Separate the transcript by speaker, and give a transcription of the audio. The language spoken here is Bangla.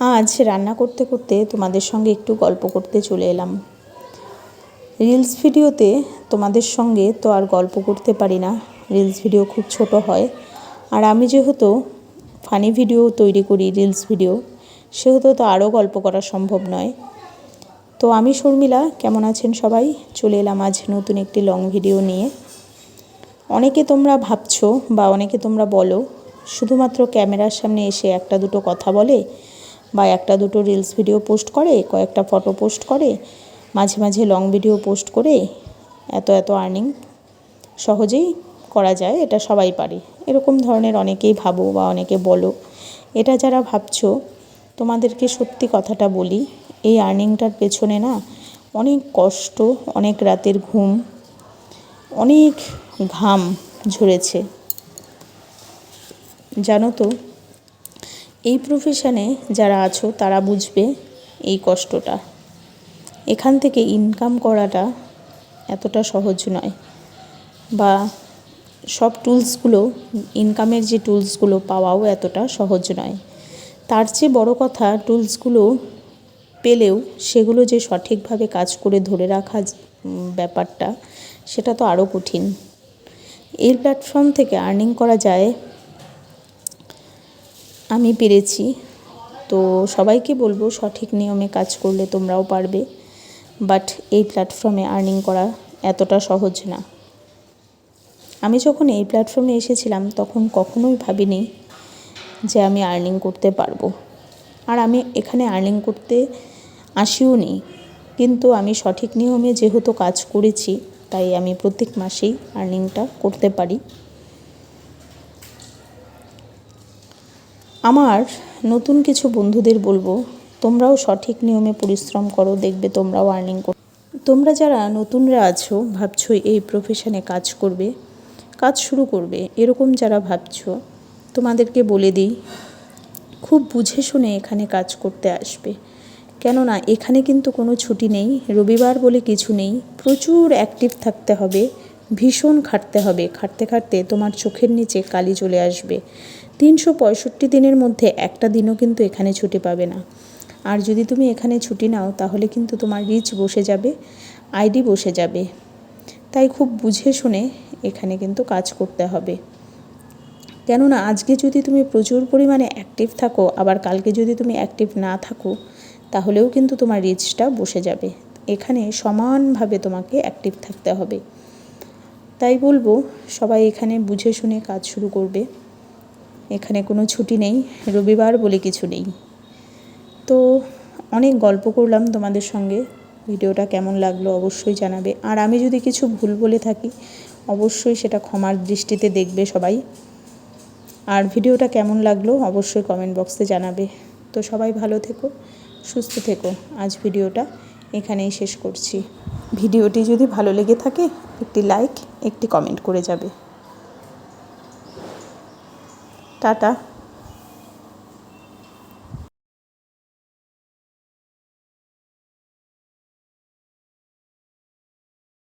Speaker 1: আজ রান্না করতে করতে তোমাদের সঙ্গে একটু গল্প করতে চলে এলাম। রিলস ভিডিওতে তোমাদের সঙ্গে তো আর গল্প করতে পারি না। রিলস ভিডিও খুব ছোট হয়। আর আমি যেহেতু ফানি ভিডিও তৈরি করি, রিলস ভিডিও, সেহেতু তো আরও গল্প করা সম্ভব নয়। তো আমি শর্মিলা, কেমন আছেন সবাই? চলে এলাম আজ নতুন একটি লং ভিডিও নিয়ে। অনেকে তোমরা ভাবছ বা অনেকে তোমরা বলো, শুধুমাত্র ক্যামেরার সামনে এসে একটা দুটো কথা বলে বা একটা দুটো রিলস ভিডিও পোস্ট করে, কয়েকটা ফটো পোস্ট করে, মাঝে মাঝে লং ভিডিও পোস্ট করে, এত এত আর্নিং সহজেই করা যায়, এটা সবাই পারে। এরকম ধরনের অনেকেই ভাবো বা অনেকে বলো। এটা যারা ভাবছ, তোমাদেরকে সত্যি কথাটা বলি, এই আর্নিংটার পেছনে না অনেক কষ্ট, অনেক রাতের ঘুম, অনেক ঘাম ঝরেছে। জানো তো এই প্রফেশনে যারা আছো, তারা বুঝবে এই কষ্টটা। এখান থেকে ইনকাম করাটা এতটা সহজ নয়। বা সব টুলসগুলো ইনকামের যে টুলসগুলো পাওয়াও এতটা সহজ নয়। তার চেয়ে বড় কথা টুলসগুলো পেলেও সেগুলো যে সঠিকভাবে কাজ করে ধরে রাখা ব্যাপারটা, সেটা তো আরও কঠিন। এই প্ল্যাটফর্ম থেকে আর্নিং করা যায় আমি পেরেছি। তো সবাইকে বলব, সঠিক নিয়মে কাজ করলে তোমরাও পারবে। বাট এই প্ল্যাটফর্মে আর্নিং করা এতটা সহজ না। আমি যখন এই প্ল্যাটফর্মে এসেছিলাম, তখন কখনোই ভাবিনি যে আমি আর্নিং করতে পারব। আর আমি এখানে আর্নিং করতে আসিও নি। কিন্তু আমি সঠিক নিয়মে যেহেতু কাজ করেছি, তাই আমি প্রত্যেক মাসেই আর্নিংটা করতে পারি। আমার নতুন কিছু বন্ধুদের বলব, তোমরাও সঠিক নিয়মে পরিশ্রম করো, দেখবে তোমরাও আর্নিং করো তোমরা যারা নতুনরা আছো ভাবছ এই প্রফেশনে কাজ করবে, কাজ শুরু করবে, এরকম যারা ভাবছ, তোমাদেরকে বলে দিই, খুব বুঝে শুনে এখানে কাজ করতে আসবে। কেননা এখানে কিন্তু কোনো ছুটি নেই, রবিবার বলে কিছু নেই, প্রচুর অ্যাক্টিভ থাকতে হবে ভীষণ খাটতে হবে। খাটতে খাটতে তোমার চোখের নিচে কালি চলে আসবে। তিনশো পঁয়ষট্টি দিনের মধ্যে একটা দিনও কিন্তু এখানে ছুটি পাবে না। আর যদি তুমি এখানে ছুটি নাও, তাহলে কিন্তু তোমার রিচ বসে যাবে, আইডি বসে যাবে। তাই খুব বুঝে শুনে এখানে কিন্তু কাজ করতে হবে। কেননা আজকে যদি তুমি প্রচুর পরিমাণে অ্যাক্টিভ থাকো, আবার কালকে যদি তুমি অ্যাক্টিভ না থাকো, তাহলেও কিন্তু তোমার রিচটা বসে যাবে। এখানে সমানভাবে তোমাকে অ্যাক্টিভ থাকতে হবে। তাই বলব, সবাই এখানে বুঝে শুনে কাজ শুরু করবে। এখানে কোনো ছুটি নেই, রবিবার বলে কিছু নেই। তো অনেক গল্প করলাম তোমাদের সঙ্গে। ভিডিওটা কেমন লাগল অবশ্যই জানাবে। আর আমি যদি কিছু ভুল বলে থাকি, অবশ্যই সেটা ক্ষমার দৃষ্টিতে দেখবে সবাই। আর ভিডিওটা কেমন লাগল অবশ্যই কমেন্ট বক্সে জানাবে। তো সবাই ভালো থেকো, সুস্থ থেকো। আজ ভিডিওটা এখানেই শেষ করছি। ভিডিওটি যদি ভালো লেগে থাকে একটি লাইক একটি কমেন্ট করে যাবে। টাটা।